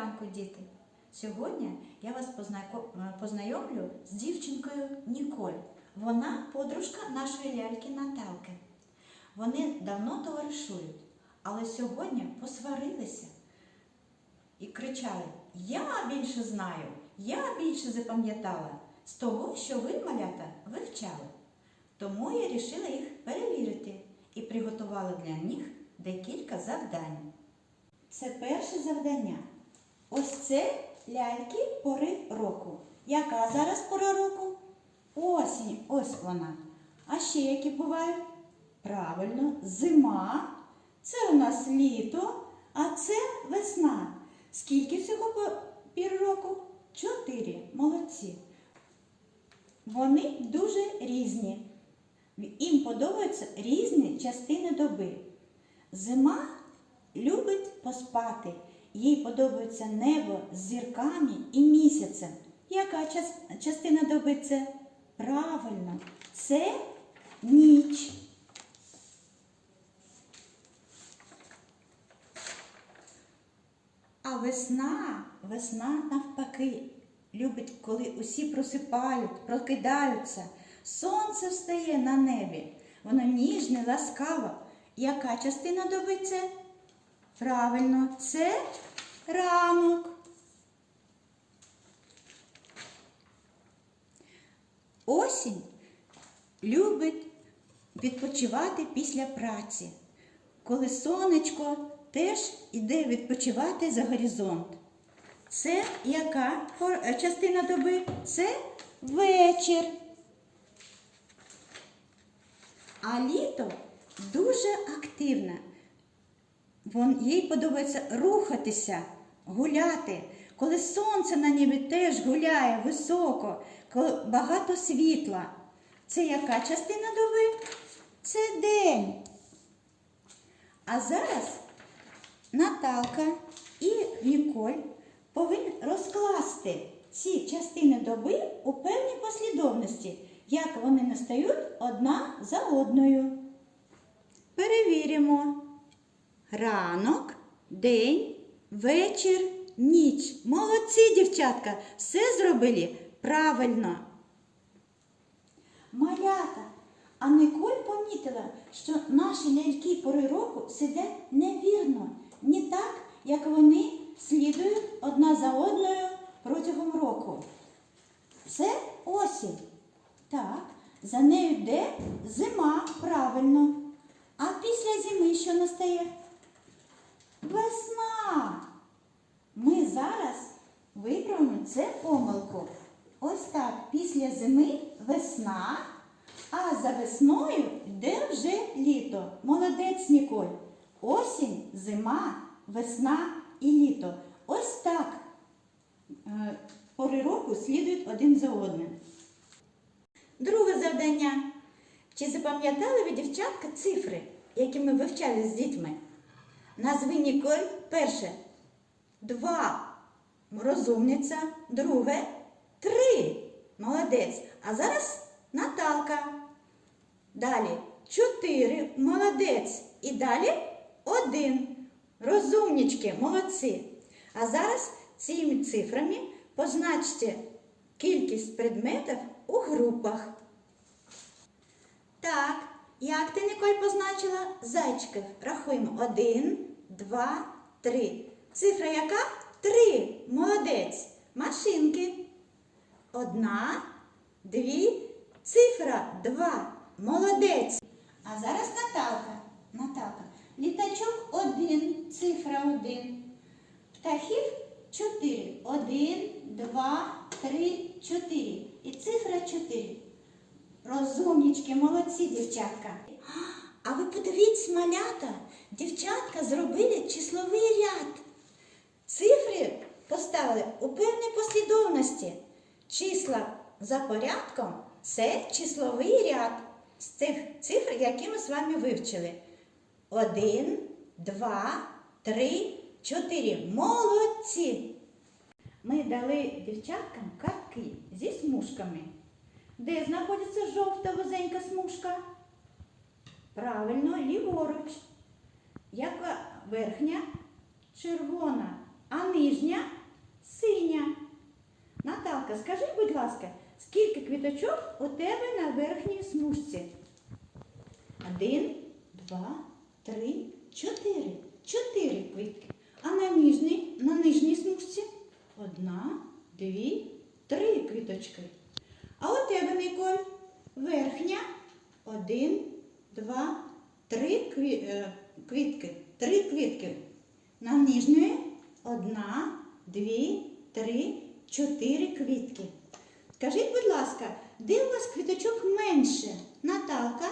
ранку, діти! Сьогодні я вас е, познайомлю з дівчинкою Ніколь. Вона подружка нашої ляльки Наталки. Вони давно товаришують, але сьогодні посварилися і кричали: Я більше знаю, я більше запам'ятала з того, що ви, малята, вивчали. Тому я вирішила їх перевірити і приготувала для них декілька завдань. Це перше завдання. Ось це ляльки пори року. Яка зараз пора року? Осінь, ось вона. А ще які бувають? Правильно, зима. Це у нас літо, а це весна. Скільки всього пір року? Чотири. Молодці. Вони дуже різні. Їм подобаються різні частини доби. Зима любить поспати. Їй подобається небо з зірками і місяцем. Яка частина доби це? Правильно, це ніч. А весна, весна навпаки, любить, коли усі просипають, прокидаються. Сонце встає на небі. Воно ніжне, ласкаво. Яка частина доби це? Правильно, це ранок. Осінь любить відпочивати після праці, коли сонечко теж іде відпочивати за горизонт. Це яка е, частина доби? Це вечір. А літо дуже активне. Вон, їй подобається рухатися, гуляти. Коли сонце на небі теж гуляє високо, коли багато світла. Це яка частина доби? Це день. А зараз Наталка і Ніколь повинні розкласти ці частини доби у певній послідовності, як вони настають одна за одною. Перевіримо. Ранок, день, вечір, ніч. Молодці, дівчатка, все зробили правильно. Малята, а Николь помітила, що наші ляльки пори року сидять невірно, не так, як вони слідують одна за одною протягом року. Це осінь. Так, за нею йде зима, правильно. А після зими що настає? Весна. Ми зараз виправимо це помилку. Ось так, після зими весна, а за весною йде вже літо. Молодець Ніколь. Осінь, зима, весна і літо. Ось так е, пори року слідують один за одним. Друге завдання. Чи запам'ятали ви, дівчатка, цифри, які ми вивчали з дітьми? Назви Ніколь перше. Два. Розумниця. Друге. Три. Молодець. А зараз Наталка. Далі. Чотири. Молодець. І далі один. Розумнички, молодці. А зараз цими цифрами позначте кількість предметів у групах. Так, як ти, Николь, позначила зайчиків? Рахуємо. Один, два, три. Цифра яка? Три. Молодець. Машинки. Одна, дві, цифра два. Молодець. А зараз Наталка. Наталка. Літачок один, цифра один. Птахів чотири. Один, два, три, чотири. І цифра чотири. Розумнічки, молодці, дівчатка. А ви подивіться, малята, дівчатка зробили числовий ряд. Цифри поставили у певній послідовності. Числа за порядком це числовий ряд з цих цифр, які ми з вами вивчили. Один, два, три, чотири. Молодці! Ми дали дівчаткам картки зі смужками. Де знаходиться жовта вузенька смужка? Правильно, ліворуч. Яка верхня? Червона. А нижня? синя. Наталка, скажи, будь ласка, скільки квіточок у тебе на верхній смужці? Один, два, три, чотири. Чотири квітки. А на нижній, на нижній смужці? Одна, дві, три квіточки. А у тебе, Николь, верхня один, два, три е, квітки. Три квітки. На нижньої одна, дві, три, чотири квітки. Скажіть, будь ласка, де у вас квіточок менше? Наталка?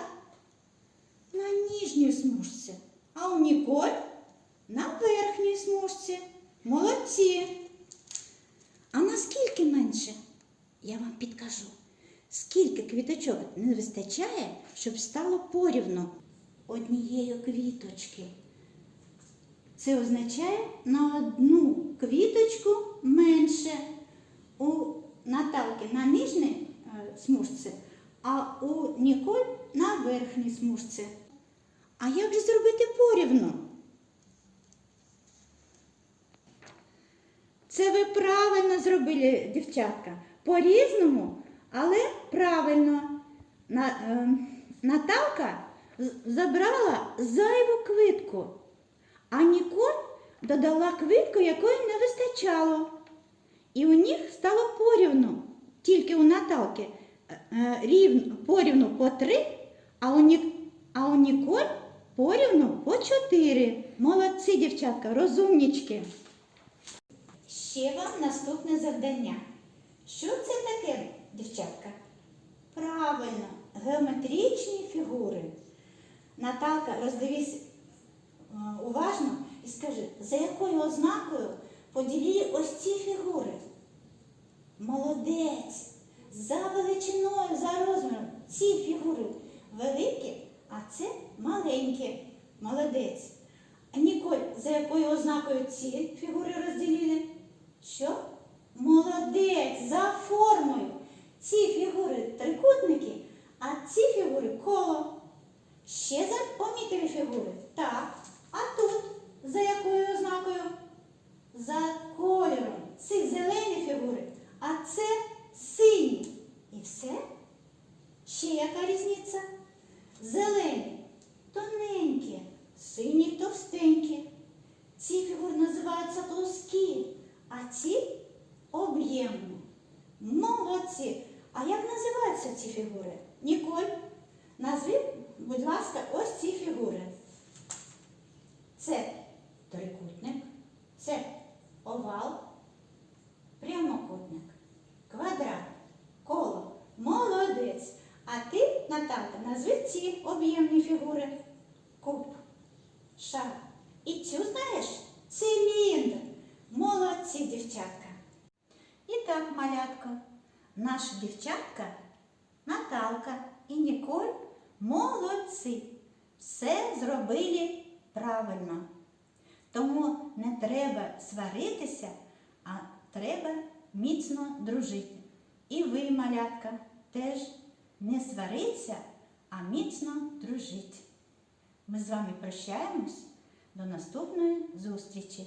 На ніжній смужці. А у Ніколь на верхній смужці. Молодці. А наскільки менше? Я вам підкажу. Скільки квіточок не вистачає, щоб стало порівну однієї квіточки. Це означає на одну квіточку менше. У Наталки на нижній е, смужці, а у Ніколь на верхній смужці. А як же зробити порівну? Це ви правильно зробили, дівчатка. По-різному, але правильно. На, е, Наталка забрала зайву квитку, а Ніколь додала квитку, якої не вистачало. І у них стало порівну. Тільки у Наталки е, е, рівно, порівну по три, а у, Нік, а у Ніколь порівну по чотири. Молодці, дівчатка, розумнічки. Ще вам наступне завдання. Що це таке, дівчатка? Правильно, геометричні фігури. Наталка, роздивись е, уважно і скажи, за якою ознакою поділили ось ці фігури? Молодець! За величиною, за розміром. Ці фігури великі, а це маленькі. Молодець. А Ніколь, за якою ознакою ці фігури розділили? Що? Молодець, за формою. Ці фігури трикутники, а ці фігури коло. Ще за помітили фігури? Так. А тут за якою ознакою? За кольором. Ці зелені фігури, а це сині. І все? Ще яка різниця? Зелені тоненькі, сині товстенькі. Ці фігури називаються плоскі, а ці об'ємні. Молодці. А як називаються ці фігури? Ніколь, назви, будь ласка, ось ці фігури. Це трикутник, це овал, прямокутник, квадрат, коло. Молодець. А ти, Наталка, назви ці об'ємні фігури. Куб, шар. І цю знаєш? Циліндр. Молодці, дівчатка. І так, малятко, наша дівчатка Наталка і Ніколь молодці. Все зробили правильно. Тому не треба сваритися, а треба міцно дружити. І ви, малятка, теж не сваріться, а міцно дружіть. Ми з вами прощаємось. До наступної зустрічі!